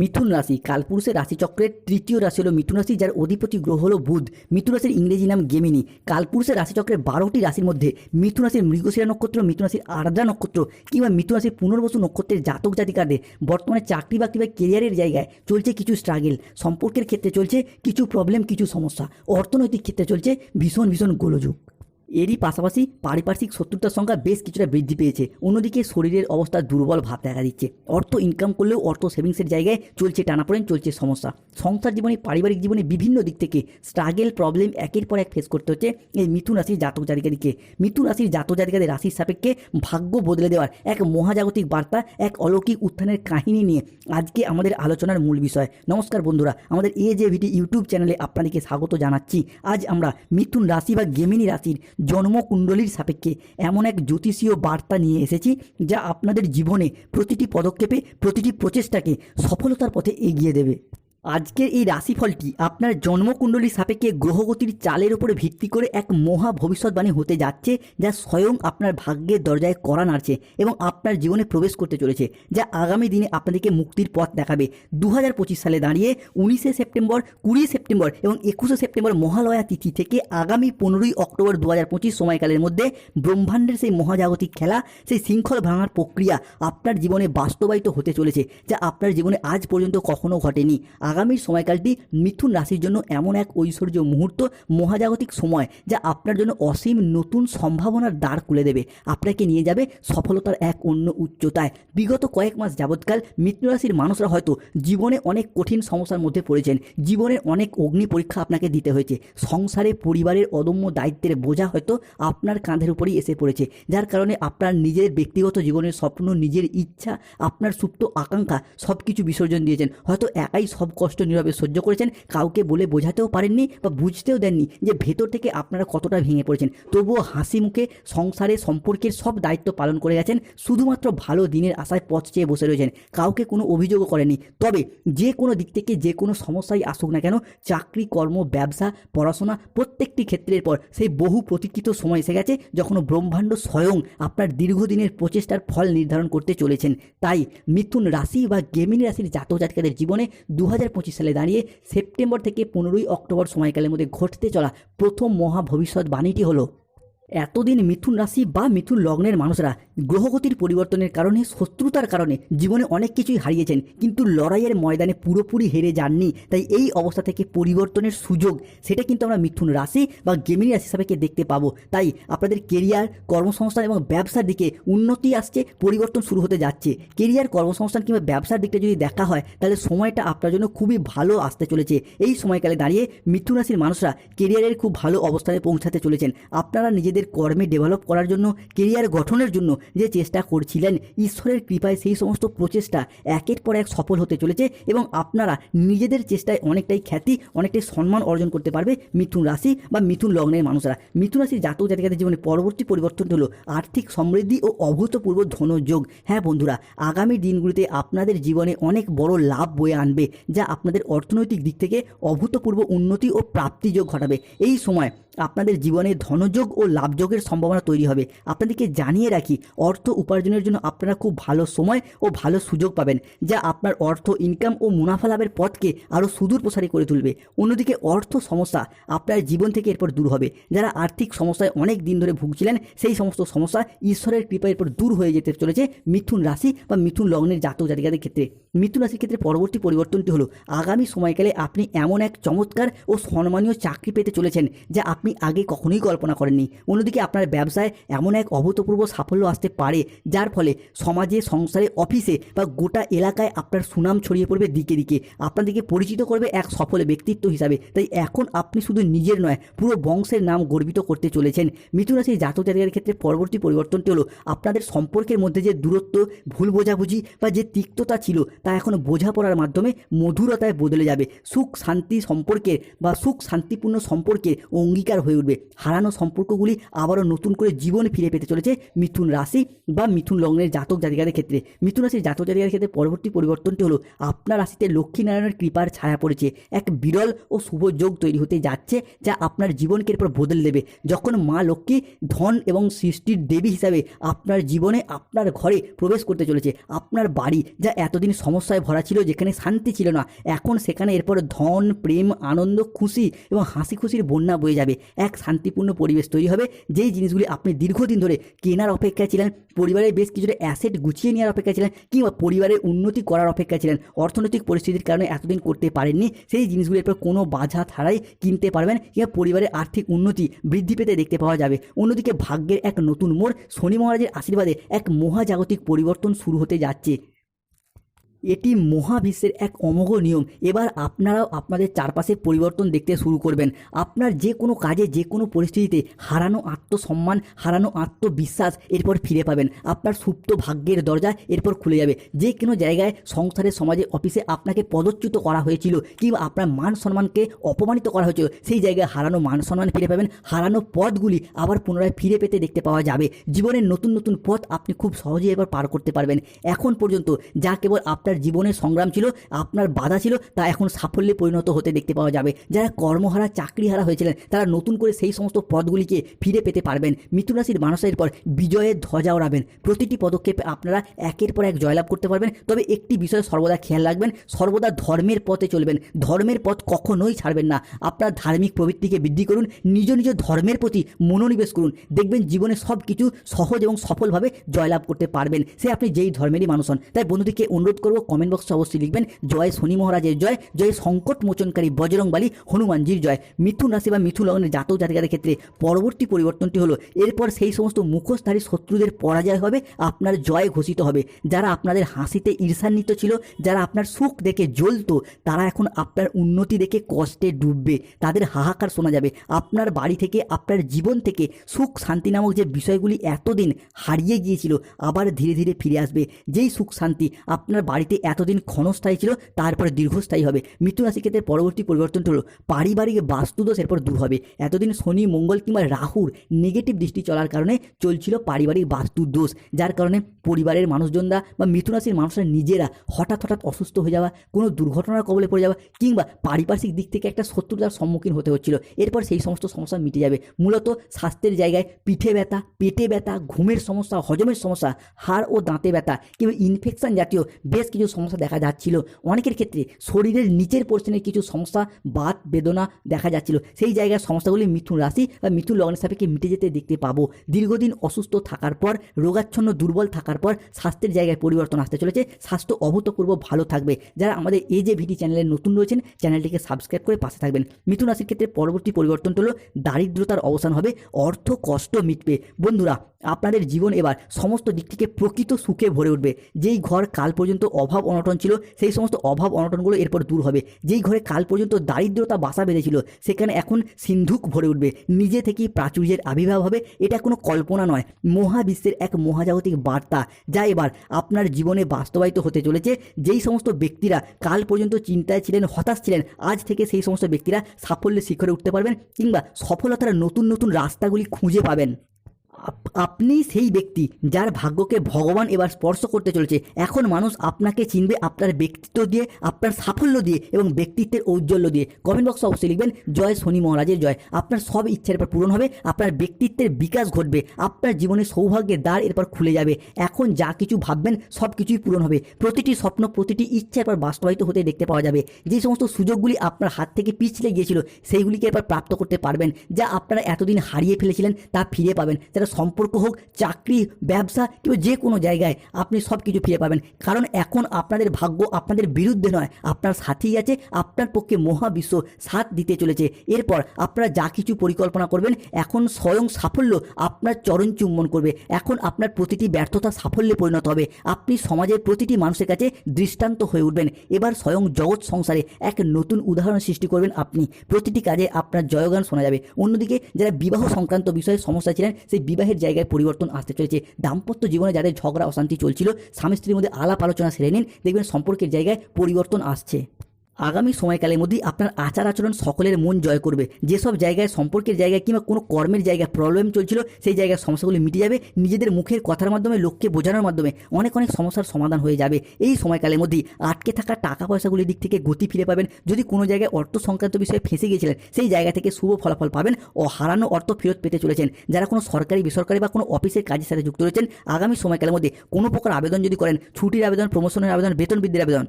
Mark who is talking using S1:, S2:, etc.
S1: মিথুন রাশি, কালপুরুষের রাশিচক্রের তৃতীয় রাশি হলো মিথুন রাশি, যার অধিপতি গ্রহ হলো বুধ। মিথুন রাশির ইংরেজি নাম গেমিনি। কালপুরুষের রাশিচক্রের বারোটি রাশির মধ্যে মিথুন রাশির মৃগশিরা নক্ষত্র, মিথুন রাশির আর্দ্রা নক্ষত্র কিংবা মিথুন রাশির পুনর্বসু নক্ষত্রের জাতক জাতিকাদের বর্তমানে চাকরি বাকরি বা কেরিয়ারের জায়গায় চলছে কিছু স্ট্রাগেল সম্পর্কের ক্ষেত্রে চলছে কিছু প্রবলেম কিছু সমস্যা। অর্থনৈতিক ক্ষেত্রে চলছে ভীষণ ভীষণ গোলযোগ। এরই পাশাপাশি পারিপার্শ্বিক শত্রুতার সংখ্যা বেশ কিছুটা বৃদ্ধি পেয়েছে। অন্যদিকে শরীরের অবস্থা দুর্বল ভাব দেখা দিচ্ছে। অর্থ ইনকাম করলেও অর্থ সেভিংসের জায়গায় চলছে টানাপোড়েন, চলছে সমস্যা। সংসার জীবনে, পারিবারিক জীবনে বিভিন্ন দিক থেকে স্ট্রাগেল প্রবলেম একের পর এক ফেস করতে হচ্ছে এই মিথুন রাশির জাতক জাতিকাদিকে। মিথুন রাশির জাতক জাতিকাদের রাশির সাপেক্ষে ভাগ্য বদলে দেওয়ার এক মহাজাগতিক বার্তা, এক অলৌকিক উত্থানের কাহিনী নিয়ে আজকে আমাদের আলোচনার মূল বিষয়। নমস্কার বন্ধুরা, আমাদের এ যে ভিটি ইউটিউব চ্যানেলে আপনাদেরকে স্বাগত জানাচ্ছি। আজ আমরা মিথুন রাশি বা গেমিনী রাশির জন্মকুণ্ডলীর সাপেক্ষে এমন এক জ্যোতিষীয় বার্তা নিয়ে এসেছি যা আপনাদের জীবনে প্রতিটি পদক্ষেপে, প্রতিটি প্রচেষ্টাকে সফলতার পথে এগিয়ে দেবে। আজকের এই রাশিফলটি আপনার জন্মকুণ্ডলীর সাপেক্ষে গ্রহগতির চালের উপরে ভিত্তি করে এক মহা ভবিষ্যৎবাণী হতে যাচ্ছে, যা স্বয়ং আপনার ভাগ্যের দরজায় করা নাড়ছে এবং আপনার জীবনে প্রবেশ করতে চলেছে, যা আগামী দিনে আপনাদেরকে মুক্তির পথ দেখাবে। দু হাজার পঁচিশ সালে দাঁড়িয়ে উনিশে সেপ্টেম্বর কুড়ি সেপ্টেম্বর এবং একুশে সেপ্টেম্বর মহালয়া তিথি থেকে আগামী পনেরোই অক্টোবর দু হাজার পঁচিশ সময়কালের মধ্যে ব্রহ্মাণ্ডের সেই মহাজাগতিক খেলা, সেই শৃঙ্খল ভাঙার প্রক্রিয়া আপনার জীবনে বাস্তবায়িত হতে চলেছে, যা আপনার জীবনে আজ পর্যন্ত কখনো ঘটেনি। আগামী সময়কালটি মিথুন রাশির জন্য এমন এক ঐশ্বর্য মুহূর্ত, মহাজাগতিক সময়, যা আপনার জন্য অসীম নতুন সম্ভাবনার দ্বার খুলে দেবে। আপনাকে নিয়ে যাবে সফলতার এক অন্য উচ্চতায়। বিগত কয়েক মাস যাবৎকাল মিথুন রাশির মানুষরা হয়তো জীবনে অনেক কঠিন সমস্যার মধ্যে পড়েছেন। জীবনের অনেক অগ্নি পরীক্ষা আপনাকে দিতে হয়েছে। সংসারে, পরিবারের অদম্য দায়িত্বের বোঝা হয়তো আপনার কাঁধের উপরেই এসে পড়েছে। যার কারণে আপনার নিজের ব্যক্তিগত জীবনের স্বপ্ন, নিজের ইচ্ছা, আপনার সুপ্ত আকাঙ্ক্ষা সব কিছু বিসর্জন দিয়েছেন। হয়তো একাই সব কষ্ট নীরবে সহ্য করেছেন, কাউকে বলে বোঝাতেও পারেননি বা বুঝতেও দেননি যে ভেতর থেকে আপনারা কতটা ভেঙে পড়েছেন। তবুও হাসি মুখে সংসারে সম্পর্কের সব দায়িত্ব পালন করে গেছেন, শুধুমাত্র ভালো দিনের আশায় পথ চেয়ে বসে রয়েছেন। কাউকে কোনো অভিযোগও করেনি তবে যে কোনো দিক থেকে যে কোনো সমস্যাই আসুক না কেন, চাকরি, কর্ম, ব্যবসা, পড়াশোনা প্রত্যেকটি ক্ষেত্রের পর সেই বহু প্রতীক্ষিত সময় এসে গেছে যখন ব্রহ্মাণ্ড স্বয়ং আপনার দীর্ঘদিনের প্রচেষ্টার ফল নির্ধারণ করতে চলেছেন। তাই মিথুন রাশি বা গেমিনী রাশির জাতক জাতিকাদের জীবনে দু পঁচিশ সালে দাঁড়িয়ে সেপ্টেম্বর থেকে পনেরোই অক্টোবর সময়কালের মধ্যে ঘটতে চলা প্রথম মহা ভবিষ্যৎবাণীটি হলো এতদিন মিথুন রাশি বা মিথুন লগ্নের মানুষরা গ্রহগতির পরিবর্তনের কারণে, শত্রুতার কারণে জীবনে অনেক কিছুই হারিয়েছেন, কিন্তু লড়াইয়ের ময়দানে পুরোপুরি হেরে যাননি। তাই এই অবস্থা থেকে পরিবর্তনের সুযোগ, সেটা কিন্তু আমরা মিথুন রাশি বা গেমিনি রাশি হিসাবে দেখতে পাবো। তাই আপনাদের কেরিয়ার, কর্মসংস্থান এবং ব্যবসার দিকে উন্নতি আসছে, পরিবর্তন শুরু হতে যাচ্ছে। কেরিয়ার, কর্মসংস্থান কিংবা ব্যবসার দিকটা যদি দেখা হয়, তাহলে সময়টা আপনার জন্য খুবই ভালো আসতে চলেছে। এই সময়কালে দাঁড়িয়ে মিথুন রাশির মানুষরা কেরিয়ারের খুব ভালো অবস্থানে পৌঁছাতে চলেছেন। আপনারা নিজেদের কর্মে ডেভেলপ করার জন্য কেরিয়ার গঠনের জন্য যে চেষ্টা করছিলেন, ঈশ্বরের কৃপায় সেই সমস্ত প্রচেষ্টা একের পর এক সফল হতে চলেছে এবং আপনারা নিজেদের চেষ্টায় অনেকটাই খ্যাতি, অনেকটাই সম্মান অর্জন করতে পারবে মিথুন রাশি বা মিথুন লগ্নের মানুষরা। মিথুন রাশির জাতক জাতিকাদের জীবনে পরবর্তী পরিবর্তন হলো আর্থিক সমৃদ্ধি ও অভূতপূর্ব ধনযোগ। হ্যাঁ বন্ধুরা, আগামী দিনগুলিতে আপনাদের জীবনে অনেক বড় লাভ বয়ে আনবে, যা আপনাদের অর্থনৈতিক দিক থেকে অভূতপূর্ব উন্নতি ও প্রাপ্তিযোগ ঘটাবে। এই সময় আপনাদের জীবনে ধনযোগ ও লাভযোগের সম্ভাবনা তৈরি হবে। আপনাদেরকে জানিয়ে রাখি, অর্থ উপার্জনের জন্য আপনারা খুব ভালো সময় ও ভালো সুযোগ পাবেন, যা আপনার অর্থ ইনকাম ও মুনাফা লাভের পথকে আরও সুদূর প্রসারী করে তুলবে। অন্যদিকে অর্থ সমস্যা আপনার জীবন থেকে এরপর দূর হবে। যারা আর্থিক সমস্যায় অনেক দিন ধরে ভুগছিলেন, সেই সমস্ত সমস্যা ঈশ্বরের কৃপা এরপর দূর হয়ে যেতে চলেছে মিথুন রাশি বা মিথুন লগ্নের জাতক জাতিকাদের ক্ষেত্রে। মিথুন রাশির ক্ষেত্রে পরবর্তী পরিবর্তনটি হলো, আগামী সময়কালে আপনি এমন এক চমৎকার ও সম্মানীয় চাকরি পেতে চলেছেন যা আপনি আগে কখনোই কল্পনা করেননি। অন্যদিকে আপনার ব্যবসায় এমন এক অভূতপূর্ব সাফল্য আসতে পারে, যার ফলে সমাজে, সংসারে, অফিসে বা গোটা এলাকায় আপনার সুনাম ছড়িয়ে পড়বে দিকে দিকে। আপনাদেরকে পরিচিত করবে এক সফল ব্যক্তিত্ব হিসাবে। তাই এখন আপনি শুধু নিজের নয়, পুরো বংশের নাম গর্বিত করতে চলেছেন। মিথুন রাশির জাতক জাতিকার ক্ষেত্রে পরবর্তী পরিবর্তনটি হলো, আপনাদের সম্পর্কের মধ্যে যে দূরত্ব, ভুল বোঝাবুঝি বা যে তিক্ততা ছিল তা এখন বোঝাপড়ার মাধ্যমে মধুরতায় বদলে যাবে। সুখ শান্তি সম্পর্কের বা সুখ শান্তিপূর্ণ সম্পর্কের অঙ্গীকার হয়ে উঠবে। হারানো সম্পর্কগুলি আবারও নতুন করে জীবন ফিরে পেতে চলেছে মিথুন রাশি বা মিথুন লগ্নের জাতক জাতিকাদের ক্ষেত্রে। মিথুন রাশির জাতক জাতিকাদের ক্ষেত্রে পরবর্তী পরিবর্তনটি হলো, আপনার রাশিতে লক্ষ্মীনারায়ণের কৃপার ছায়া পড়েছে। এক বিরল ও শুভ যোগ তৈরি হতে যাচ্ছে, যা আপনার জীবনকে এরপর বদলে দেবে। যখন মা লক্ষ্মী ধন এবং সৃষ্টির দেবী হিসাবে আপনার জীবনে আপনার ঘরে প্রবেশ করতে চলেছে, আপনার বাড়ি যা এতদিন সম সমস্যায় ভরা ছিল, যেখানে শান্তি ছিল না। এখন সেখানে এরপর ধন, প্রেম, আনন্দ, খুশি এবং হাসি খুশির বন্যা বয়ে যাবে। এক শান্তিপূর্ণ পরিবেশ তৈরি হবে, যেই জিনিসগুলি আপনি দীর্ঘদিন ধরে কেনার অপেক্ষায় ছিলেন পরিবারের বেশ কিছুটা অ্যাসেট গুছিয়ে নেওয়ার অপেক্ষা ছিলেন কিংবা পরিবারের উন্নতি করার অপেক্ষা ছিলেন, অর্থনৈতিক পরিস্থিতির কারণে এতদিন করতে পারেননি, সেই জিনিসগুলি এরপর কোনো বাধা ছাড়াই কিনতে পারবেন কিংবা পরিবারের আর্থিক উন্নতি বৃদ্ধি পেতে দেখতে পাওয়া যাবে। অন্যদিকে ভাগ্যের এক নতুন মোড়, শনি মহারাজের আশীর্বাদে এক মহাজাগতিক পরিবর্তন শুরু হতে যাচ্ছে। এটি মহাবিশ্বের এক অমোঘ নিয়ম। এবার আপনারাও আপনাদের চারপাশে পরিবর্তন দেখতে শুরু করবেন। আপনার যে কোনো কাজে, যে কোনো পরিস্থিতিতে হারানো আত্মসম্মান, হারানো আত্মবিশ্বাস এরপর ফিরে পাবেন। আপনার সুপ্ত ভাগ্যের দরজা এরপর খুলে যাবে। যে কোনো জায়গায়, সংসারে, সমাজে, অফিসে আপনাকে পদচ্যুত করা হয়েছিল কিংবা আপনার মান সম্মানকে অপমানিত করা হয়েছিল, সেই জায়গায় হারানো মান সম্মান ফিরে পাবেন। হারানো পথগুলি আবার পুনরায় ফিরে পেতে দেখতে পাওয়া যাবে। জীবনের নতুন নতুন পথ আপনি খুব সহজেই এবার পার করতে পারবেন। এখন পর্যন্ত যা কেবল আপনার জীবনের সংগ্রাম ছিল, আপনার বাধা ছিল, তা এখন সাফল্যে পরিণত হতে দেখতে পাওয়া যাবে। যারা কর্মহারা, চাকরিহারা হয়েছিলেন, তারা নতুন করে সেই সমস্ত পদগুলিকে ফিরে পেতে পারবেন। মিথুন রাশির মানুষের পর বিজয়ের ধ্বজা ওড়াবেন। প্রতিটি পদক্ষেপে আপনারা একের পর এক জয়লাভ করতে পারবেন। তবে একটি বিষয়ে সর্বদা খেয়াল রাখবেন, সর্বদা ধর্মের পথে চলবেন। ধর্মের পথ কখনোই ছাড়বেন না। আপনার ধার্মিক প্রবৃত্তিকে বৃদ্ধি করুন, নিজ নিজ ধর্মের প্রতি মনোনিবেশ করুন। দেখবেন জীবনে সব কিছু সহজ এবং সফলভাবে জয়লাভ করতে পারবেন। সে আপনি যেই ধর্মেরই মানুষ হন। তাই বন্ধুদেরকে অনুরোধ করব কমেন্ট বক্সে অবশ্যই লিখবেন, জয় শনি মহারাজের জয় জয় সংকট মোচনকারী বজরংবালী হনুমানজির জয়। মিথুন রাশি বা মিথুন লগ্নের জাতক জাতিকাদের ক্ষেত্রে পরবর্তী পরিবর্তনটি হলো, এরপর সেই সমস্ত মুখোশধারী শত্রুদের পরাজয় হবে, আপনার জয় ঘোষিত হবে। যারা আপনাদের হাসিতে ঈর্ষান্বিত ছিল, যারা আপনার সুখ দেখে জ্বলতো, তারা এখন আপনার উন্নতি দেখে কষ্টে ডুববে। তাদের হাহাকার শোনা যাবে। আপনার বাড়ি থেকে, আপনার জীবন থেকে সুখ শান্তি নামক যে বিষয়গুলি এতদিন হারিয়ে গিয়েছিল, আবার ধীরে ধীরে ফিরে আসবে। যেই সুখ শান্তি আপনার বাড়িতে এতদিন ক্ষণস্থায়ী ছিল, তারপরে দীর্ঘস্থায়ী হবে। মৃত্যু ক্ষেত্রে পরবর্তী পরিবর্তনটি হলো, পারিবারিক বাস্তুদোষ এরপর দূর হবে। এতদিন শনি, মঙ্গল কিংবা রাহুর নেগেটিভ দৃষ্টি চলার কারণে চলছিল পারিবারিক বাস্তুর দোষ যার কারণে পরিবারের মানুষজনরা বা মিথুন রাশির মানুষরা নিজেরা হঠাৎ হঠাৎ অসুস্থ হয়ে যাওয়া, কোনো দুর্ঘটনার কবলে পড়ে যাওয়া কিংবা পারিপার্শ্বিক দিক থেকে একটা শত্রুতার সম্মুখীন হতে হচ্ছিল। এরপর সেই সমস্ত সমস্যা মিটে যাবে। মূলত স্বাস্থ্যের জায়গায় পিঠে ব্যথা, পেটে ব্যথা, ঘুমের সমস্যা, হজমের সমস্যা, হাড় ও দাঁতে ব্যথা কিংবা ইনফেকশন জাতীয় বেশ কিছু সমস্যা দেখা যাচ্ছিল। অনেকের ক্ষেত্রে শরীরের নিচের পোর্শনের কিছু সমস্যা, বাত, বেদনা দেখা যাচ্ছিল। সেই জায়গার সমস্যাগুলি মিথুন রাশি বা মিথুন লগ্নের সাপেক্ষে মিটে যেতে দেখতে পাবো। দীর্ঘদিন অসুস্থ থাকার পর, রোগাচ্ছন্ন, দুর্বল থাকার পর স্বাস্থ্যের জায়গায় পরিবর্তন আসতে চলেছে। স্বাস্থ্য অভূতপূর্ব ভালো থাকবে। যারা আমাদের এই যে ভিডি চ্যানেলে নতুন রয়েছেন, চ্যানেলটিকে সাবস্ক্রাইব করে পাশে থাকবেন। মিথুন রাশির ক্ষেত্রে পরবর্তী পরিবর্তন হলো, দারিদ্রতার অবসান হবে, অর্থ কষ্ট মিটবে। বন্ধুরা, আপনাদের জীবন এবার সমস্ত দিক থেকে প্রকৃত সুখে ভরে উঠবে। যেই ঘর কাল পর্যন্ত অভাব অনটন ছিল, সেই সমস্ত অভাব অনটনগুলো এরপর দূর হবে। যেই ঘরে কাল পর্যন্ত দারিদ্রতা বাসা বেঁধেছিল, সেখানে এখন সিন্ধুক ভরে উঠবে। নিজে থেকেই প্রাচুর্যের আবির্ভাব হবে, এটা কোনো কল্পনা নয়। মহাবিশ্বের এক মহাজাগতিক বার্তা, যা এবার আপনার জীবনে বাস্তবায়িত হতে চলেছে। যেই সমস্ত ব্যক্তিরা কাল পর্যন্ত চিন্তায় ছিলেন, হতাশ ছিলেন, আজ থেকে সেই সমস্ত ব্যক্তিরা সাফল্যের শিখরে উঠতে পারবেন, কিংবা সফলতার নতুন নতুন রাস্তাগুলি খুঁজে পাবেন। আপনি সেই ব্যক্তি যার ভাগ্যকে ভগবান এবার স্পর্শ করতে চলেছে। এখন মানুষ আপনাকে চিনবে আপনার ব্যক্তিত্ব দিয়ে, আপনার সাফল্য দিয়ে এবং ব্যক্তিত্বের ঔজ্জ্বল্য দিয়ে। কমেন্ট বক্সে অবশ্যই লিখবেন, জয় শনি মহারাজের জয়। আপনার সব ইচ্ছার এরপর পূরণ হবে, আপনার ব্যক্তিত্বের বিকাশ ঘটবে, আপনার জীবনে সৌভাগ্যের দ্বার এরপর খুলে যাবে। এখন যা কিছু ভাববেন, সব কিছুই পূরণ হবে। প্রতিটি স্বপ্ন, প্রতিটি ইচ্ছা এরপর বাস্তবায়িত হতে দেখতে পাওয়া যাবে। যে সমস্ত সুযোগগুলি আপনার হাত থেকে পিছলে গিয়েছিল, সেইগুলিকে এরপর প্রাপ্ত করতে পারবেন। যা আপনারা এতদিন হারিয়ে ফেলেছিলেন, তা ফিরে পাবেন। যারা সম্পর্ক হোক, চাকরি, ব্যবসা কিংবা যে কোনো জায়গায় আপনি সব কিছু ফিরে পাবেন। কারণ এখন আপনাদের ভাগ্য আপনাদের বিরুদ্ধে নয়, আপনার সাথেই আছে, আপনার পক্ষে মহাবিশ্ব সাথ দিতে চলেছে। এরপর আপনারা যা কিছু পরিকল্পনা করবেন, এখন স্বয়ং সাফল্য আপনার চরণ চুম্বন করবে। এখন আপনার প্রতিটি ব্যর্থতা সাফল্যে পরিণত হবে। আপনি সমাজের প্রতিটি মানুষের কাছে দৃষ্টান্ত হয়ে উঠবেন। এবার স্বয়ং জগৎ সংসারে এক নতুন উদাহরণ সৃষ্টি করবেন আপনি। প্রতিটি কাজে আপনার জয়গান শোনা যাবে। অন্যদিকে যারা বিবাহ সংক্রান্ত বিষয়ে সমস্যা ছিলেন, সেই বিবাহের জায়গায় পরিবর্তন আসতে চলেছে। দাম্পত্য জীবনে যাদের ঝগড়া, অশান্তি চলছিল স্বামী স্ত্রীর মধ্যে আলাপ আলোচনা সেরে নিন। দেখবেন সম্পর্কের জায়গায় পরিবর্তন আসছে। আগামী সময়কালের মধ্যেই আপনার আচার আচরণ সকলের মন জয় করবে। যেসব জায়গায়, সম্পর্কের জায়গায় কিংবা কোনো কর্মের জায়গায় প্রবলেম চলছিল, সেই জায়গায় সমস্যাগুলি মিটে যাবে। নিজেদের মুখের কথার মাধ্যমে, লোককে বোঝানোর মাধ্যমে অনেক অনেক সমস্যার সমাধান হয়ে যাবে। এই সময়কালের মধ্যেই আটকে থাকা টাকা পয়সাগুলির দিক থেকে গতি ফিরে পাবেন। যদি কোনো জায়গায় অর্থ সংক্রান্ত বিষয়ে ফেঁসে গিয়েছিলেন সেই জায়গা থেকে শুভ ফলাফল পাবেন ও হারানো অর্থ ফেরত পেতে চলেছেন। যারা কোনো সরকারি, বেসরকারি বা কোনো অফিসের কাজের সাথে যুক্ত রয়েছেন, আগামী সময়কালের মধ্যে কোনো প্রকার আবেদন যদি করেন, ছুটির আবেদন প্রমোশনের আবেদন, বেতন বৃদ্ধির আবেদন